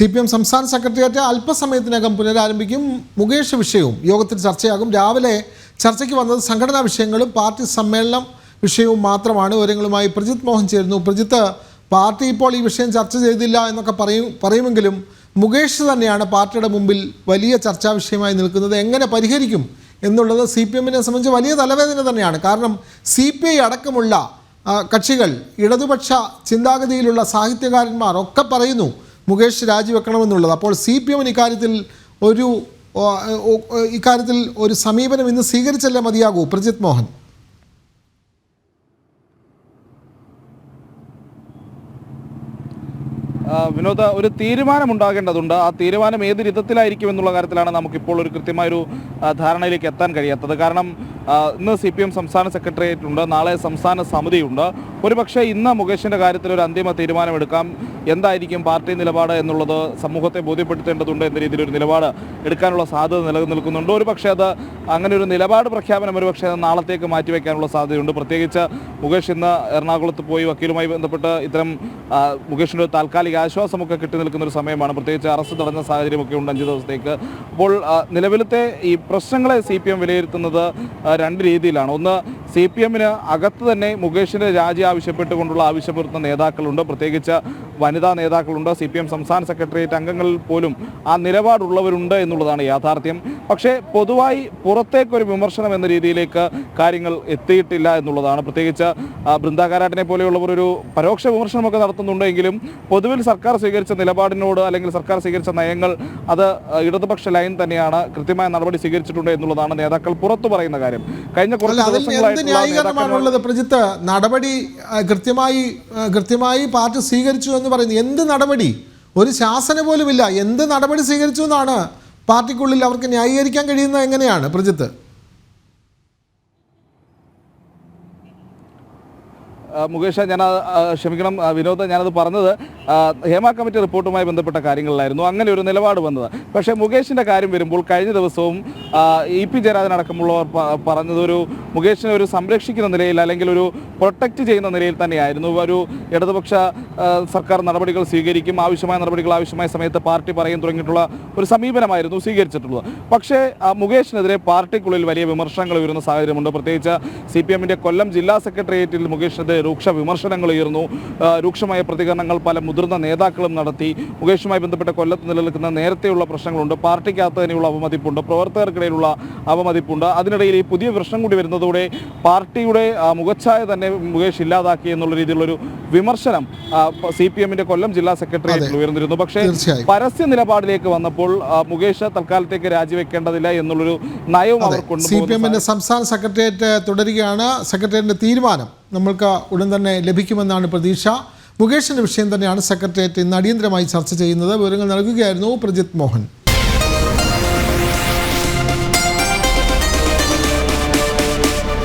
C P M സംസ്ഥാന secretariat അല്പസമയത്തിനകം പുനരാരംഭിക്കും മുകേഷ് വിഷയവും. യോഗത്തിൽ ചർച്ചയാകും. രാവിലെ ചർച്ചയ്ക്ക് വന്നത് സംഘടനാ വിഷയങ്ങളും പാർട്ടി സമ്മേളനം വിഷയവും മാത്രമാണ്. വിവരങ്ങളുമായി പ്രജിത് മോഹൻ ചേരുന്നു. പ്രജിത്ത് പാർട്ടി ഇപ്പോൾ ഈ വിഷയം ചർച്ച ചെയ്തില്ല എന്നൊക്കെ പറയും പറയുമെങ്കിലും മുകേഷ് തന്നെയാണ് പാർട്ടിയുടെ മുമ്പിൽ വലിയ ചർച്ചാ വിഷയമായി നിൽക്കുന്നത്. എങ്ങനെ പരിഹരിക്കും എന്നുള്ളത് സി പി എമ്മിനെ സംബന്ധിച്ച് വലിയ തലവേദന തന്നെയാണ്. കാരണം സി പി ഐ അടക്കമുള്ള കക്ഷികൾ ഇടതുപക്ഷ ചിന്താഗതിയിലുള്ള സാഹിത്യകാരന്മാർ ഒക്കെ പറയുന്നു മുകേഷ് രാജിവെക്കണമെന്നുള്ളത്. അപ്പോൾ സി പി എമ്മിന് ഇക്കാര്യത്തിൽ ഒരു ഇക്കാര്യത്തിൽ ഒരു സമീപനം ഇന്ന് സ്വീകരിച്ചല്ലേ മതിയാകൂ പ്രജിത് മോഹൻ? വിനോദ ഒരു തീരുമാനമുണ്ടാകേണ്ടതുണ്ട്. ആ തീരുമാനം ഏത് വിധത്തിലായിരിക്കും എന്നുള്ള കാര്യത്തിലാണ് നമുക്കിപ്പോൾ ഒരു കൃത്യമായൊരു ധാരണയിലേക്ക് എത്താൻ കഴിയാത്തത്. കാരണം ഇന്ന് സി പി എം സംസ്ഥാന സെക്രട്ടേറിയറ്റ് ഉണ്ട് നാളെ സംസ്ഥാന സമിതിയുണ്ട്. ഒരുപക്ഷെ ഇന്ന് മുകേഷിന്റെ കാര്യത്തിൽ ഒരു അന്തിമ തീരുമാനമെടുക്കാം. എന്തായിരിക്കും പാർട്ടി നിലപാട് എന്നുള്ളത് സമൂഹത്തെ ബോധ്യപ്പെടുത്തേണ്ടതുണ്ട് എന്ന രീതിയിൽ ഒരു നിലപാട് എടുക്കാനുള്ള സാധ്യത നിലനിൽക്കുന്നുണ്ട് ഒരു പക്ഷേ അത് അങ്ങനെ ഒരു നിലപാട് പ്രഖ്യാപനം ഒരു പക്ഷേ നാളത്തേക്ക് മാറ്റിവെക്കാനുള്ള സാധ്യതയുണ്ട്. പ്രത്യേകിച്ച് മുകേഷ് ഇന്ന് എറണാകുളത്ത് പോയി വക്കീലുമായി ബന്ധപ്പെട്ട് ഇത്തരം മുകേഷിന്റെ ഒരു താൽക്കാലിക ആശ്വാസമൊക്കെ കിട്ടി നിൽക്കുന്ന ഒരു സമയമാണ്. പ്രത്യേകിച്ച് അറസ്റ്റ് തടഞ്ഞ സാഹചര്യമൊക്കെ ഉണ്ട് അഞ്ച് ദിവസത്തേക്ക്. അപ്പോൾ നിലവിലത്തെ ഈ പ്രശ്നങ്ങളെ സി പി എം വിലയിരുത്തുന്നത് രണ്ട് രീതിയിലാണ്. ഒന്ന് സി പി എമ്മിന് അകത്ത് തന്നെ മുകേഷിന്റെ രാജി ആവശ്യപ്പെട്ടുകൊണ്ടുള്ള ആവശ്യപ്പെടുത്തുന്ന നേതാക്കളുണ്ട്. പ്രത്യേകിച്ച് വനിതാ നേതാക്കളുണ്ട്. സി പി എം സംസ്ഥാന സെക്രട്ടേറിയറ്റ് അംഗങ്ങളിൽ പോലും ആ നിലപാടുള്ളവരുണ്ട് എന്നുള്ളതാണ് യാഥാർത്ഥ്യം. പക്ഷേ പൊതുവായി പുറത്തേക്കൊരു വിമർശനം എന്ന രീതിയിലേക്ക് കാര്യങ്ങൾ എത്തിയിട്ടില്ല എന്നുള്ളതാണ്. പ്രത്യേകിച്ച് ബൃന്ദാകാരാട്ടിനെ ബൃന്ദാ പോലെയുള്ളവർ ഒരു പരോക്ഷ വിമർശനമൊക്കെ നടത്തുന്നുണ്ടെങ്കിലും പൊതുവിൽ സർക്കാർ സ്വീകരിച്ച നിലപാടിനോട് അല്ലെങ്കിൽ സർക്കാർ സ്വീകരിച്ച നയങ്ങൾ അത് ഇടതുപക്ഷ ലൈൻ തന്നെയാണ് കൃത്യമായ നടപടി സ്വീകരിച്ചിട്ടുണ്ട് എന്നുള്ളതാണ് നേതാക്കൾ പുറത്തു പറയുന്ന കാര്യം. കഴിഞ്ഞ കുറച്ച് ദിവസങ്ങളായിട്ടുള്ള പ്രജിത്ത് നടപടി കൃത്യമായി കൃത്യമായി പാർട്ടി സ്വീകരിച്ചു എന്ന് പറയുന്നു. എന്ത് നടപടി? ഒരു ശാസന പോലുമില്ല എന്ത് നടപടി സ്വീകരിച്ചു എന്നാണ് പാർട്ടിക്കുള്ളിൽ അവർക്ക് ന്യായീകരിക്കാൻ കഴിയുന്നത് എങ്ങനെയാണ് പ്രജിത്ത്? മുകേഷ ഞാൻ ക്ഷമിക്കണം. വിനോദ് ഞാനത് പറഞ്ഞത് ഹേമ കമ്മിറ്റി റിപ്പോർട്ടുമായി ബന്ധപ്പെട്ട കാര്യങ്ങളിലായിരുന്നു. അങ്ങനെ ഒരു നിലപാട് വന്നത്. പക്ഷേ മുകേഷിന്റെ കാര്യം വരുമ്പോൾ കഴിഞ്ഞ ദിവസവും ഇ പി ജയരാജൻ അടക്കമുള്ളവർ പറഞ്ഞത് ഒരു മുകേഷിനെ ഒരു സംരക്ഷിക്കുന്ന നിലയിൽ അല്ലെങ്കിൽ ഒരു പ്രൊട്ടക്റ്റ് ചെയ്യുന്ന നിലയിൽ തന്നെയായിരുന്നു. ഒരു ഇടതുപക്ഷ സർക്കാർ നടപടികൾ സ്വീകരിക്കും ആവശ്യമായ നടപടികൾ ആവശ്യമായ സമയത്ത് പാർട്ടി പറയും തുടങ്ങിയിട്ടുള്ള ഒരു സമീപനമായിരുന്നു സ്വീകരിച്ചിട്ടുള്ളത്. പക്ഷേ മുകേഷിനെതിരെ പാർട്ടിക്കുള്ളിൽ വലിയ വിമർശനങ്ങൾ ഉയരുന്ന സാഹചര്യമുണ്ട്. പ്രത്യേകിച്ച് സി പി എമ്മിന്റെ കൊല്ലം ജില്ലാ സെക്രട്ടേറിയറ്റിൽ മുകേഷിനെതിരെ രൂക്ഷ വിമർശനങ്ങൾ ഉയർന്നു. രൂക്ഷമായ പ്രതികരണങ്ങൾ പല മുതിർന്ന നേതാക്കളും നടത്തി മുകേഷുമായി ബന്ധപ്പെട്ട കൊല്ലത്ത് നിലനിൽക്കുന്ന നേരത്തെയുള്ള പ്രശ്നങ്ങളുണ്ട്. പാർട്ടിക്കകത്ത് തന്നെയുള്ള അവമതിപ്പുണ്ട്. പ്രവർത്തകർക്കിടയിലുള്ള അവമതിപ്പുണ്ട്. അതിനിടയിൽ ഈ പുതിയ പ്രശ്നം കൂടി വരുന്നതോടെ പാർട്ടിയുടെ മുഖച്ഛായ തന്നെ മുകേഷ് ഇല്ലാതാക്കി എന്നുള്ള രീതിയിലുള്ളൊരു വിമർശനം സി പി എമ്മിന്റെ കൊല്ലം ജില്ലാ സെക്രട്ടേറിയറ്റിൽ ഉയർന്നിരുന്നു. പക്ഷേ പരസ്യ നിലപാടിലേക്ക് വന്നപ്പോൾ മുകേഷ് തൽക്കാലത്തേക്ക് രാജിവെക്കേണ്ടതില്ല എന്നുള്ളൊരു നയവും അവർ സി പി കൊണ്ടുപോകുന്നു സംസ്ഥാന സെക്രട്ടേറിയറ്റ് തുടരുകയാണ്. സെക്രട്ടേറിയറ്റിന്റെ തീരുമാനം നമ്മൾക്ക് ഉടൻ തന്നെ ലഭിക്കുമെന്നാണ് പ്രതീക്ഷ. മുകേഷിന്റെ വിഷയം തന്നെയാണ് സെക്രട്ടേറിയറ്റ് ഇന്ന് അടിയന്തരമായി ചർച്ച ചെയ്യുന്നത്. വിവരങ്ങൾ നൽകുകയായിരുന്നു പ്രജിത് മോഹൻ.